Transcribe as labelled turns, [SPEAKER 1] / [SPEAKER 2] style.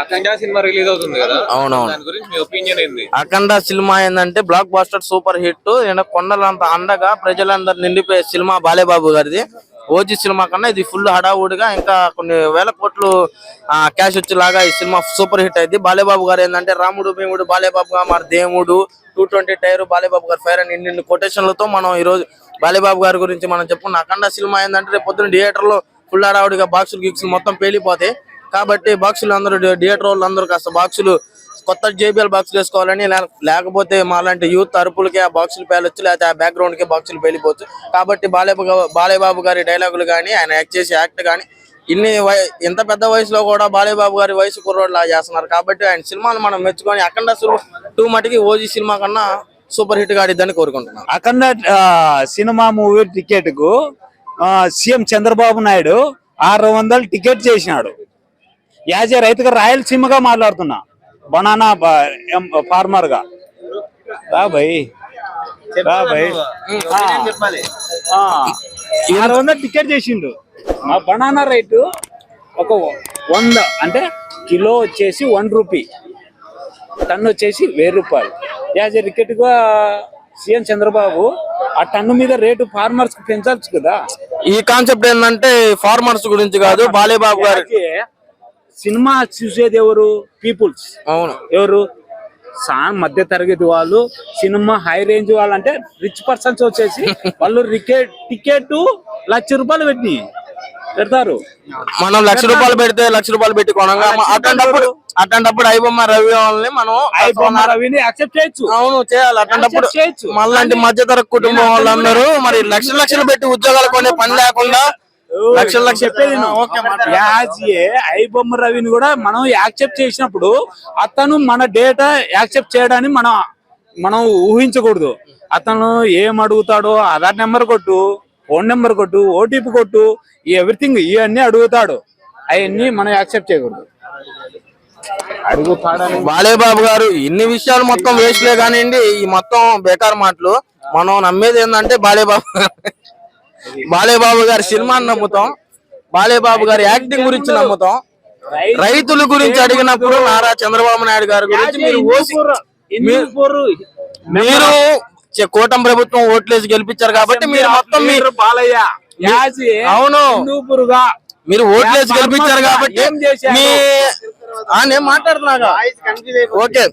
[SPEAKER 1] అఖండ cinema release అవుతుంది కదా.
[SPEAKER 2] అవునవును.
[SPEAKER 1] దాని గురించి మీ ఒపీనియన్ ఏంది?
[SPEAKER 2] అఖండ సినిమా ఏంటంటే బ్లాక్ బాస్టర్ సూపర్ హిట్ కొండలంత అండగా ప్రజలందరూ నిండిపోయే సినిమా బాలేబాబు గారిది. ఓజీ సినిమా కన్నా ఇది ఫుల్ హడావుడిగా ఇంకా కొన్ని వేల కోట్లు క్యాష్ వచ్చేలాగా ఈ సినిమా సూపర్ హిట్ అయింది. బాలేబాబు గారు ఏంటంటే రాముడు భీముడు బాలేబాబు గారు మరి దేవుడు టూ ట్వంటీ టైర్ బాలేబాబు గారు ఫైర్ అని ఇన్ని కొటేషన్లతో మనం ఈ రోజు బాలేబాబు గారి గురించి మనం చెప్పుకున్నాం అఖండ సినిమా ఏంటంటే రేపు పొద్దున్న థియేటర్లో ఫుల్ హడావుడిగా బాక్సులు గీక్సులు మొత్తం పేలిపోతాయి. కాబట్టి బాక్సులు అందరూ థియేటర్ వాళ్ళు అందరూ కాస్త బాక్సులు కొత్త జేబీఎల్ బాక్సులు వేసుకోవాలని లేకపోతే మాలాంటి యూత్ అరుపులకి ఆ బాక్సులు పేలొచ్చు లేకపోతే ఆ బ్యాక్గ్రౌండ్కి బాక్సులు పేలిపోవచ్చు. కాబట్టి బాలేబాబు గా- గారి డైలాగులు కానీ ఆయన యాక్ట్ చేసే యాక్ట్ కానీ ఇన్ని ఇంత పెద్ద వయసులో కూడా బాలేబాబు గారి వయసు కుర్రోడ్లా చేస్తున్నారు. కాబట్టి ఆయన సినిమాలు మనం మెచ్చుకొని అఖండ టూ మటుకి ఓజీ సినిమా కన్నా సూపర్ హిట్ గాడిద్దని కోరుకుంటున్నాను
[SPEAKER 3] అఖండ సినిమా మూవీ టికెట్కు ఆ, సీఎం చంద్రబాబు నాయుడు ఆరు వందలు టికెట్ చేసినాడు. యాజ్ ఏ రైతుగా రాయలసీమగా మాట్లాడుతున్నా. బనానా ఫార్మర్గా. ఆ, ఆ, ఆరు వందలు టికెట్ చేసిండు. మా బనానా రేటు ఒక వంద అంటే కిలో వచ్చేసి వన్ రూపీ టన్ను వచ్చేసి వెయ్యి రూపాయలు. యాజ్ ఏ రికెట్గా సీఎం చంద్రబాబు ఆ టన్ను మీద రేటు ఫార్మర్స్కి పెంచవచ్చు కదా.
[SPEAKER 2] ఈ కాన్సెప్ట్ ఏంటంటే ఫార్మర్స్ గురించి కాదు బాలేబాబు గారి.
[SPEAKER 3] అలాగే సినిమా చూసేది ఎవరు? పీపుల్స్.
[SPEAKER 2] అవును.
[SPEAKER 3] ఎవరు? సా మధ్య తరగతి వాళ్ళు సినిమా హై రేంజ్ వాళ్ళు అంటే రిచ్ పర్సన్స్ వచ్చేసి వాళ్ళు రికెట్ టికెట్ లక్ష రూపాయలు పెట్టి పెడతారు.
[SPEAKER 2] మనం లక్ష రూపాయలు పెడితే లక్ష రూపాయలు పెట్టి కొనంగా అట్లాంటప్పుడు అట్లాంటప్పుడు ఐబొమ్మ రవి వాళ్ళని మనం
[SPEAKER 3] ఐ బొమ్మ రవిని యాక్సెప్ట్ చేయొచ్చు.
[SPEAKER 2] అవును చేయాలి. అట్లాంటప్పుడు
[SPEAKER 3] చేయొచ్చు.
[SPEAKER 2] మళ్ళంటి మధ్యతరగతి కుటుంబం వాళ్ళందరూ మరి లక్షల లక్షలు పెట్టి ఉద్యోగాలు కొనే పని లేకుండా లక్షల లక్షలు
[SPEAKER 3] చెప్పేది విను. యాజ్ ఏ ఐ బొమ్మ రవిని కూడా మనం యాక్సెప్ట్ చేసినప్పుడు అతను మన డేటా యాక్సెప్ట్ చేయడాన్ని మనం మనం ఊహించకూడదు. అతను ఏం అడుగుతాడో ఆధార్ నెంబర్ కొట్టు ఫోన్ నెంబర్ కొట్టు ఓటీపీ కొట్టు ఈ ఎవ్రీథింగ్ ఇవన్నీ అడుగుతాడు. అవన్నీ మనం యాక్సెప్ట్ చేయకూడదు. అడుగుతాడని.
[SPEAKER 2] బాలేబాబు గారు ఇన్ని విషయాలు మొత్తం వేస్ట్లే కానివ్వండి ఈ మొత్తం బేకార్ మాటలు. మనం నమ్మేది ఏంటంటే బాలేబాబు బాలేబాబు గారి సినిమాని నమ్ముతాం. బాలేబాబు గారి యాక్టింగ్ గురించి నమ్ముతాం. రైతుల గురించి అడిగినప్పుడు నారా చంద్రబాబు నాయుడు గారి గురించి మీరు మీరు కూటమి ప్రభుత్వం ఓట్లేసి గెలిపించారు కాబట్టి మీరు మొత్తం మీ
[SPEAKER 3] బాలయ్య?
[SPEAKER 2] అవును. మీరు ఓట్లేసి గెలిపించారు కాబట్టి? మీ నేను మాట్లాడుతున్నా ఓకే.